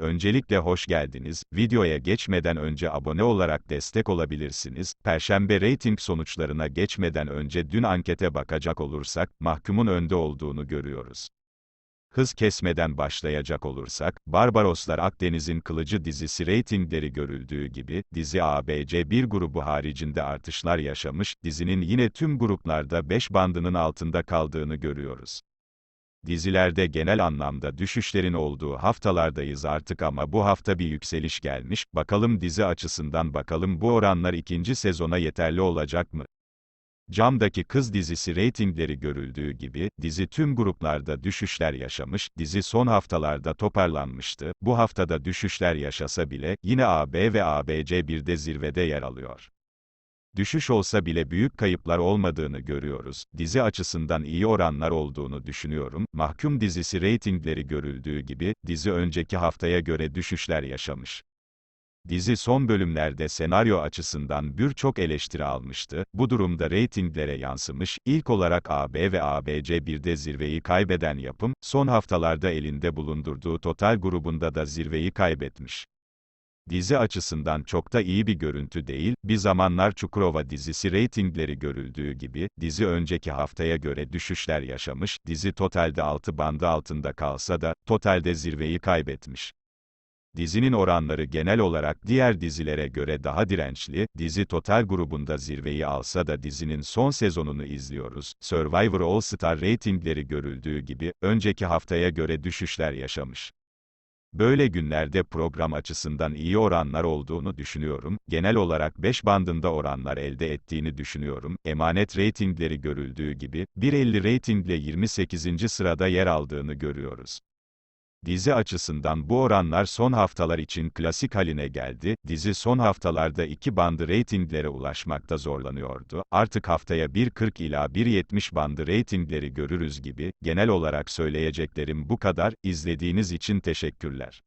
Öncelikle hoş geldiniz. Videoya geçmeden önce abone olarak destek olabilirsiniz. Perşembe reyting sonuçlarına geçmeden önce dün ankete bakacak olursak, mahkumun önde olduğunu görüyoruz. Hız kesmeden başlayacak olursak, Barbaroslar Akdeniz'in Kılıcı dizisi reytingleri görüldüğü gibi, dizi ABC 1 grubu haricinde artışlar yaşamış, dizinin yine tüm gruplarda 5 bandının altında kaldığını görüyoruz. Dizilerde genel anlamda düşüşlerin olduğu haftalardayız artık ama bu hafta bir yükseliş gelmiş, bakalım dizi açısından bakalım bu oranlar ikinci sezona yeterli olacak mı? Camdaki Kız dizisi reytingleri görüldüğü gibi, dizi tüm gruplarda düşüşler yaşamış, dizi son haftalarda toparlanmıştı, bu haftada düşüşler yaşasa bile, yine AB ve ABC 1'de zirvede yer alıyor. Düşüş olsa bile büyük kayıplar olmadığını görüyoruz, dizi açısından iyi oranlar olduğunu düşünüyorum, Mahkum dizisi reytingleri görüldüğü gibi, dizi önceki haftaya göre düşüşler yaşamış. Dizi son bölümlerde senaryo açısından birçok eleştiri almıştı, bu durumda reytinglere yansımış, ilk olarak AB ve ABC 1'de zirveyi kaybeden yapım, son haftalarda elinde bulundurduğu Total grubunda da zirveyi kaybetmiş. Dizi açısından çok da iyi bir görüntü değil, bir zamanlar Çukurova dizisi reytingleri görüldüğü gibi, dizi önceki haftaya göre düşüşler yaşamış, dizi totalde 6 bandı altında kalsa da, totalde zirveyi kaybetmiş. Dizinin oranları genel olarak diğer dizilere göre daha dirençli, dizi Total grubunda zirveyi alsa da dizinin son sezonunu izliyoruz. Survivor All Star reytingleri görüldüğü gibi, önceki haftaya göre düşüşler yaşamış. Böyle günlerde program açısından iyi oranlar olduğunu düşünüyorum, genel olarak 5 bandında oranlar elde ettiğini düşünüyorum, emanet reytingleri görüldüğü gibi, 1.50 reytingle 28. sırada yer aldığını görüyoruz. Dizi açısından bu oranlar son haftalar için klasik haline geldi, dizi son haftalarda 2 bandı reytinglere ulaşmakta zorlanıyordu, artık haftaya 1.40 ila 1.70 bandı reytingleri görürüz gibi, genel olarak söyleyeceklerim bu kadar, izlediğiniz için teşekkürler.